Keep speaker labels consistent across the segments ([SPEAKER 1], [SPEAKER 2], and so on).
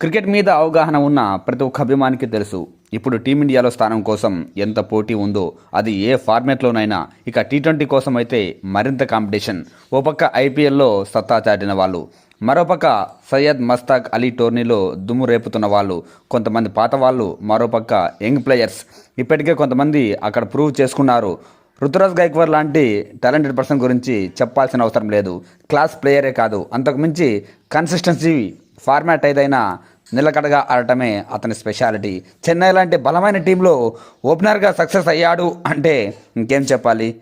[SPEAKER 1] Cricket మీద అవగాహన ఉన్న ప్రతి ఒక్క అభిమానికి తెలుసు. ఇప్పుడు టీమిండియాలో స్థానం కోసం ఎంత పోటీ ఉందో అది ఏ ఫార్మాట్లోనైనా. ఇక టీ ట్వంటీ కోసం అయితే మరింత కాంపిటీషన్. ఓ పక్క ఐపీఎల్లో సత్తా చాటిన వాళ్ళు. మరోపక్క సయ్యద్ మస్తాక్ అలీ టోర్నీలో దుమ్ము రేపుతున్న వాళ్ళు. కొంతమంది పాత వాళ్ళు మరోపక్క యంగ్ ప్లేయర్స్. ఇప్పటికే కొంతమంది అక్కడ ప్రూవ్ చేసుకున్నారు. రుతురాజ్ గైక్వర్ లాంటి టాలెంటెడ్ పర్సన్ గురించి చెప్పాల్సిన అవసరం లేదు. క్లాస్ ప్లేయరే కాదు. అంతకుమించి కన్సిస్టెన్సీ ఫార్మాట్ ఏదైనా నిలకడగా ఆడటమే అతని స్పెషాలిటీ. చెన్నై లాంటి బలమైన టీంలో ఓపెనర్గా సక్సెస్ అయ్యాడు అంటే ఇంకేం చెప్పాలి?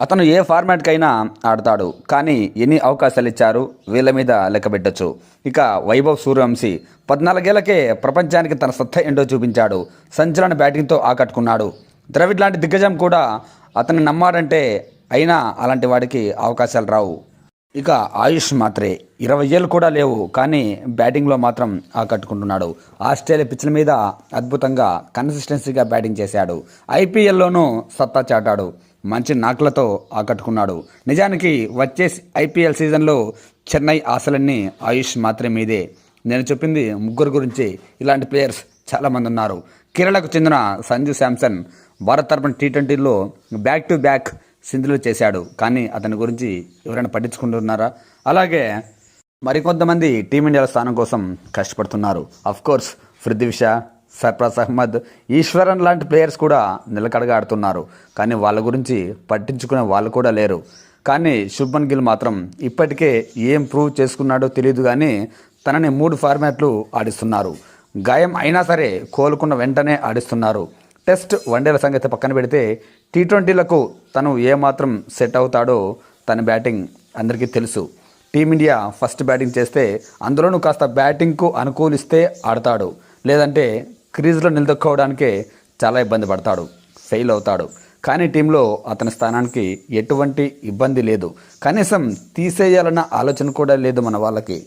[SPEAKER 1] అతను ఏ ఫార్మాట్కైనా ఆడతాడు కానీ ఎన్ని అవకాశాలు ఇచ్చారు వీళ్ళ మీద లెక్కబెట్టచ్చు ఇక వైభవ్ సూర్యవంశీ పద్నాలుగేళ్ళకే ప్రపంచానికి తన సత్తా ఏంటో చూపించాడు. సంచలన బ్యాటింగ్తో ఆకట్టుకున్నాడు. ద్రవిడ్ లాంటి దిగ్గజం కూడా అతన్ని నమ్మాడంటే అయినా అలాంటి వాడికి అవకాశాలు రావు. ఇక ఆయుష్ మాత్రే. ఇరవై ఏళ్ళు కూడా లేవు కానీ బ్యాటింగ్లో మాత్రం ఆకట్టుకుంటున్నాడు. ఆస్ట్రేలియా పిచ్ల మీద అద్భుతంగా కన్సిస్టెన్సీగా బ్యాటింగ్ చేశాడు. ఐపీఎల్లోనూ సత్తా చాటాడు. మంచి నాకులతో ఆకట్టుకున్నాడు. నిజానికి వచ్చే ఐపీఎల్ సీజన్లో చెన్నై ఆశలన్నీ ఆయుష్ మాత్రే మీదే. నేను చెప్పింది ముగ్గురు గురించి. ఇలాంటి ప్లేయర్స్ చాలామంది ఉన్నారు. కేరళకు చెందిన సంజు శాంసన్ భారత్ తరపున టీ ట్వంటీలో బ్యాక్ టు బ్యాక్ సింధులు చేశాడు. కానీ అతని గురించి ఎవరైనా పట్టించుకుంటున్నారా? అలాగే మరికొంతమంది టీమిండియా స్థానం కోసం కష్టపడుతున్నారు. కోర్స్ పృథ్వీష షా సర్ఫరాజ్ అహ్మద్ ఈశ్వరన్ లాంటి ప్లేయర్స్ కూడా నిలకడగా ఆడుతున్నారు. కానీ వాళ్ళ గురించి పట్టించుకునే వాళ్ళు కూడా లేరు. కానీ శుభ్మన్ గిల్ మాత్రం ఇప్పటికే ఏం ప్రూవ్ చేసుకున్నాడో తెలియదు కానీ తనని మూడు ఫార్మాట్లు ఆడిస్తున్నారు. గాయం అయినా సరే కోలుకున్న వెంటనే ఆడిస్తున్నారు. టెస్ట్ వన్డేల సంగతి పక్కన పెడితే టీ ట్వంటీలకు తను ఏమాత్రం సెట్ అవుతాడో తన బ్యాటింగ్ అందరికీ తెలుసు. టీమిండియా ఫస్ట్ బ్యాటింగ్ చేస్తే అందులోనూ కాస్త బ్యాటింగ్కు అనుకూలిస్తే ఆడతాడు. లేదంటే క్రీజ్లో నిలదొక్కోవడానికే చాలా ఇబ్బంది పడతాడు. ఫెయిల్ అవుతాడు. కానీ టీంలో అతని స్థానానికి ఎటువంటి ఇబ్బంది లేదు. కనీసం తీసేయాలన్న ఆలోచన కూడా లేదు మన వాళ్ళకి.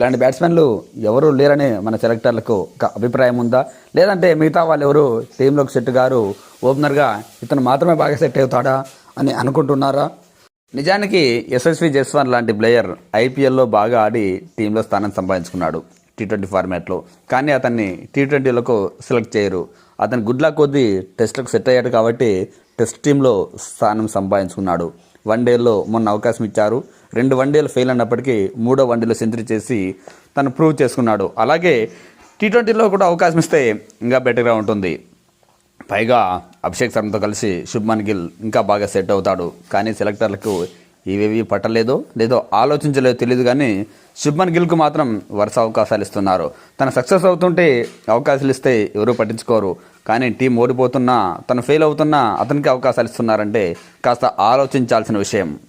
[SPEAKER 1] ఇలాంటి బ్యాట్స్మెన్లు ఎవరు లేరని మన సెలెక్టర్లకు ఒక అభిప్రాయం ఉందా? లేదంటే మిగతా వాళ్ళు ఎవరు టీంలోకి సెట్ గారు ఓపెనర్గా ఇతను మాత్రమే బాగా సెట్ అవుతాడా అని అనుకుంటున్నారా? నిజానికి యశస్వి జస్వాన్ లాంటి ప్లేయర్ ఐపీఎల్లో బాగా ఆడి టీంలో స్థానం సంపాదించుకున్నాడు టీ ట్వంటీ ఫార్మాట్లో కానీ అతన్ని టీ ట్వంటీలకు సెలెక్ట్ చేయరు. అతను గుడ్ లక్ కొద్దీ టెస్ట్లకు సెట్ అయ్యాడు కాబట్టి టెస్ట్ టీంలో స్థానం సంపాదించుకున్నాడు. వన్డేలో మొన్న అవకాశం ఇచ్చారు. రెండు వన్డేలు ఫెయిల్ అయినప్పటికీ మూడో వన్డేలో సెంచరీ చేసి తను ప్రూవ్ చేసుకున్నాడు. అలాగే టీ ట్వంటీలో కూడా అవకాశం ఇస్తే ఇంకా బెటర్గా ఉంటుంది. పైగా అభిషేక్ శర్మతో కలిసి శుభ్మన్ గిల్ ఇంకా బాగా సెట్ అవుతాడు. కానీ సెలెక్టర్లకు ఇవేవి పట్టలేదో లేదో ఆలోచించలేదో తెలియదు కానీ శుభ్మన్ గిల్కు మాత్రం వరుస అవకాశాలు ఇస్తున్నారు. తన సక్సెస్ అవుతుంటే అవకాశాలు ఇస్తే ఎవరూ పట్టించుకోరు. కానీ టీం ఓడిపోతున్నా తను ఫెయిల్ అవుతున్నా అతనికి అవకాశాలు ఇస్తున్నారంటే కాస్త ఆలోచించాల్సిన విషయం.